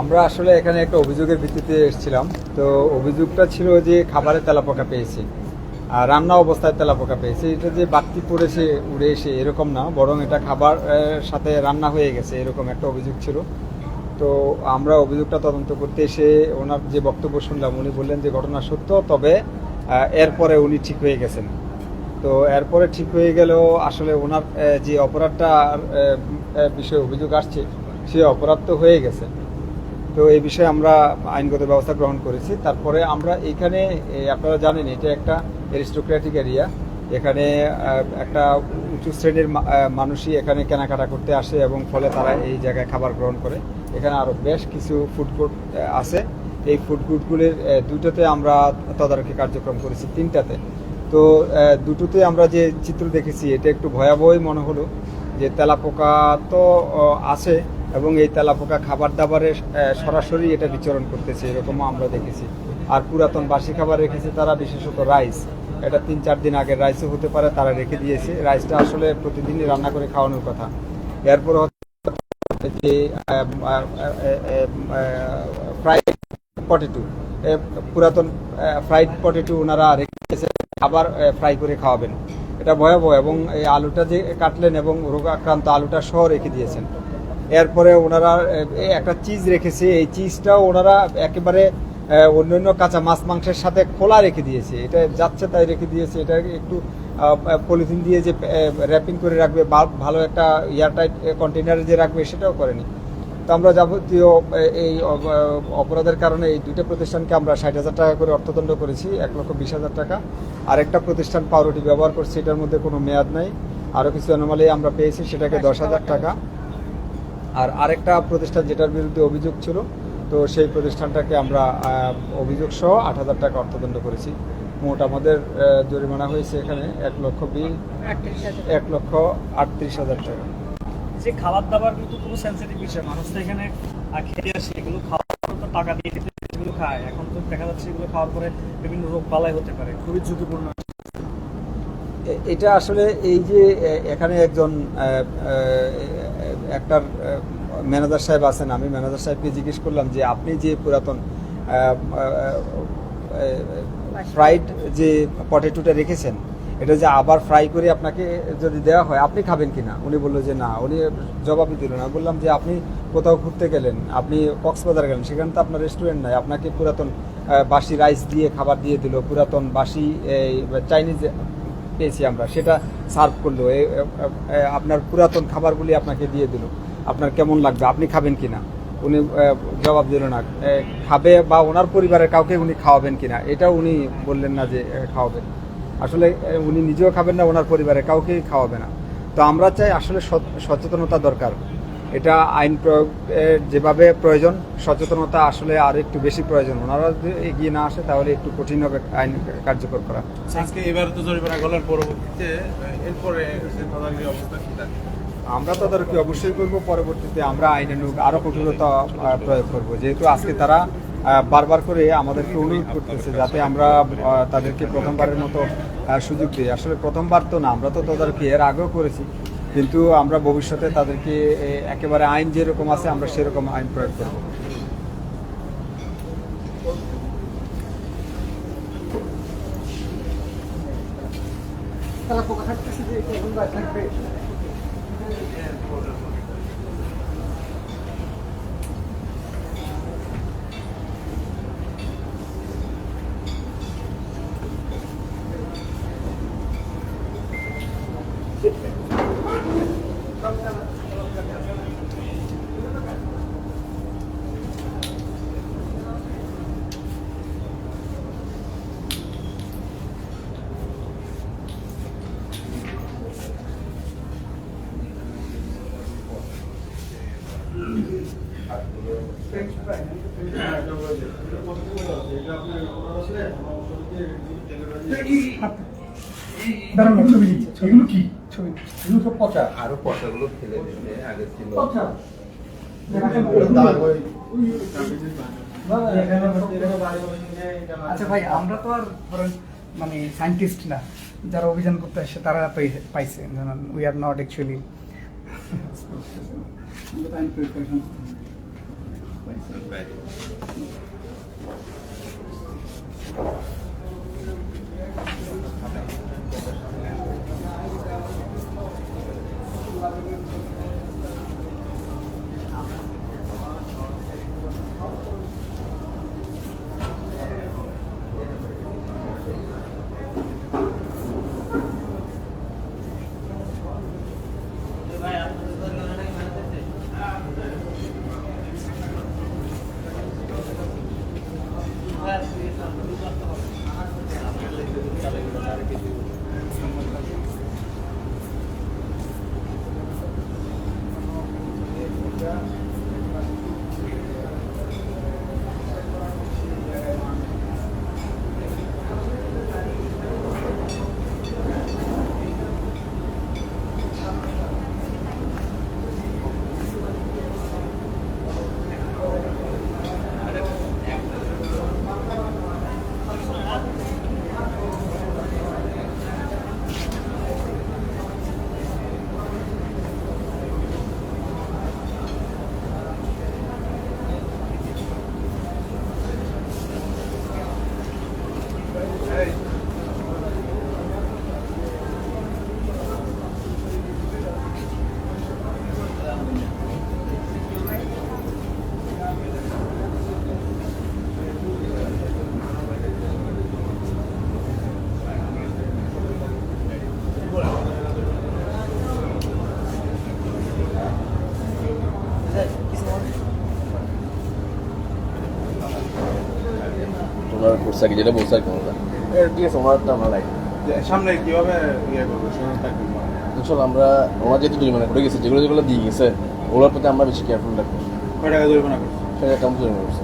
আমরা আসলে এখানে একটা অভিযোগের ভিত্তিতে এসেছিলাম। তো অভিযোগটা ছিল যে খাবারে তেলাপোকা পেয়েছে, আর রান্না অবস্থায় তেলাপোকা পেয়েছে। এটা যে বাড়তি পড়েছে, উড়ে এসে এরকম না, বরং এটা খাবার সাথে রান্না হয়ে গেছে, এরকম একটা অভিযোগ ছিল। তো আমরা অভিযোগটা তদন্ত করতে এসে ওনার যে বক্তব্য শুনলাম, উনি বললেন যে ঘটনা সত্য, তবে এরপরে উনি ঠিক হয়ে গেছেন। তো এরপরে ঠিক হয়ে গেলেও আসলে ওনার যে অপরাধটা বিষয়ে অভিযোগ আসছে, সে অপরাধ তো হয়ে গেছে। তো এই বিষয়ে আমরা আইনগত ব্যবস্থা গ্রহণ করেছি। তারপরে আমরা এইখানে এ, আপনারা জানেন এটা একটা অ্যারিস্টোক্রেটিক এরিয়া এখানে একটা উঁচু শ্রেণির মানুষই এখানে কেনাকাটা করতে আসে এবং ফলে তারা এই জায়গায় খাবার গ্রহণ করে। এখানে আরও বেশ কিছু ফুড কোর্ট আছে। এই ফুড কোর্টগুলির দুটোতে আমরা তদারকি কার্যক্রম করেছি তিনটাতে। তো দুটোতে আমরা যে চিত্র দেখেছি এটা একটু ভয়াবহই মনে হলো যে তেলাপোকা তো আছে এবং এই তেলাপোকা খাবার দাবারে সরাসরি এটা বিচরণ করতেছে, এরকমও আমরা দেখেছি। আর পুরাতন বাসি খাবার রেখেছে তারা, বিশেষত রাইস। এটা তিন চার দিন আগে রাইসও হতে পারে, তারা রেখে দিয়েছে। রাইসটা আসলে প্রতিদিনই রান্না করে খাওয়ানোর কথা। এরপর হচ্ছে যে ফ্রাইড পটেটো। পুরাতন ফ্রাইড পটেটো ওনারা রেখেছে আবার ফ্রাই করে খাওয়াবেন। এটা ভয়াবহ এবং এই আলুটা যে কাটলেন এবং রোগাক্রান্ত আলুটা সহ রেখে দিয়েছেন। এরপরে ওনারা একটা চিজ রেখেছে। এই চিজটাও ওনারা একেবারে আহ, অন্যান্য কাঁচা মাছ মাংসের সাথে খোলা রেখে দিয়েছে। এটা যাচ্ছে তাই রেখে দিয়েছে। এটা একটু পলিথিন দিয়ে যে র্যাপিং করে রাখবে ভালো একটা এয়ারটাইট কন্টেনারে যে রাখবে সেটাও করেনি। তো আমরা যাবতীয় এই অপরাধের কারণে এই দুইটা প্রতিষ্ঠানকে আমরা ষাট হাজার টাকা করে অর্থদণ্ড করেছি এক লক্ষ বিশ হাজার টাকা। আর একটা প্রতিষ্ঠান পাউরুটি ব্যবহার করছে এটার মধ্যে কোনো মেয়াদ নাই। আরও কিছু অ্যানোমালি আমরা পেয়েছি সেটাকে দশ হাজার টাকা। আর আরেকটা প্রতিষ্ঠান যেটার বিরুদ্ধে অভিযোগ ছিল তো সেই প্রতিষ্ঠানটাকে আমরা অভিযোগ সহ আট হাজার টাকা অর্থদণ্ড করেছি। মোট আমাদের জরিমানা হয়েছে এখানে এক লক্ষ বিশ এক লক্ষ আটত্রিশ হাজার টাকা। যে খাবার দাবার কিন্তু খুব সেন্সিটিভ বিষয়। মানুষ তো এখানে খেতে আসে এগুলো খাওয়ার পর তো টাকা দিয়ে এগুলো খায়। এখন তো দেখা যাচ্ছে এগুলো খাওয়ার পরে বিভিন্ন রোগ বালাই হতে পারে। খুবই ঝুঁকিপূর্ণ। এটা আসলে এই যে এখানে একজন একটার ম্যানেজার সাহেব আছেন আমি ম্যানেজার সাহেবকে জিজ্ঞেস করলাম যে আপনি যে পুরাতন ফ্রাইড যে পটেটোটা রেখেছেন এটা যে আবার ফ্রাই করে আপনাকে যদি দেওয়া হয় আপনি খাবেন কি না উনি বলল যে না উনি জবাবই দিল না। বললাম যে আপনি কোথাও ঘুরতে গেলেন আপনি কক্সবাজার গেলেন সেখানে তো আপনার রেস্টুরেন্ট নাই আপনাকে পুরাতন বাসি রাইস দিয়ে খাবার দিয়ে দিল পুরাতন বাসি চাইনিজ পেয়েছি আমরা, সেটা সার্ভ করল। আপনার পুরাতন খাবারগুলি আপনাকে দিয়ে দিল। আপনার কেমন লাগবে? আপনি খাবেন কি না উনি জবাব দিল না। খাবে বা ওনার পরিবারের কাউকে উনি খাওয়াবেন কি না এটাও উনি বললেন না যে খাওয়াবেন। আসলে উনি নিজেও খাবেন না, ওনার পরিবারের কাউকেই খাওয়াবে না। তো আমরা চাই আসলে সচ- সচেতনতা দরকার। এটা আইন প্রয়োগ যেভাবে প্রয়োজন সচেতনতা আসলে আর একটু বেশি প্রয়োজন। ওনারা যদি এগিয়ে না আসে তাহলে একটু কঠিন হবে আইন কার্যকর করা। আজকে এবার তো জরিমানা করলেন পরবর্তীতে এরপরে অবস্থা কি থাকে আমরা তদারকি অবশ্যই করব পরবর্তীতে আমরা আইনানুগ আরও কঠোরতা প্রয়োগ করব। যেহেতু আজকে তারা বারবার করে আমাদেরকে অনুরোধ করতেছে যাতে আমরা তাদেরকে প্রথমবারের মতো সুযোগ দিই। আসলে প্রথমবার তো না আমরা তো তদারকি এর আগেও করেছি। কিন্তু আমরা ভবিষ্যতে তাদেরকে একেবারে আইন যেরকম আছে আমরা সেরকম আইন প্রয়োগ করব। দাঁড়ান ছবি দিচ্ছি ছবিগুলো কি? ছবি এগুলো সব পচা। আরও পয়সাগুলো ফেলে দিতে আগে ছিল। পচা। আচ্ছা ভাই আমরা তো আর ধরেন মানে সায়েন্টিস্ট না। যারা অভিযান করতে আসে তারা পাই- পাইছে। উই আর নট অ্যাকচুয়ালি তোমার করছে কি যেটা কি আমরা ঠিক আছে ওনারটা আমরা যে সামনে কীভাবে ইয়ে করব সুযোগ আমরা ওনার যেহেতু জরিমানা করে গেছে যেগুলো যেগুলো দিয়ে গেছে ওগুলোর প্রতি আমরা বেশি কেয়ারফুল রাখব কয় টাকা জরিমানা করছি? সেটা কেমন জরিমানা করছি।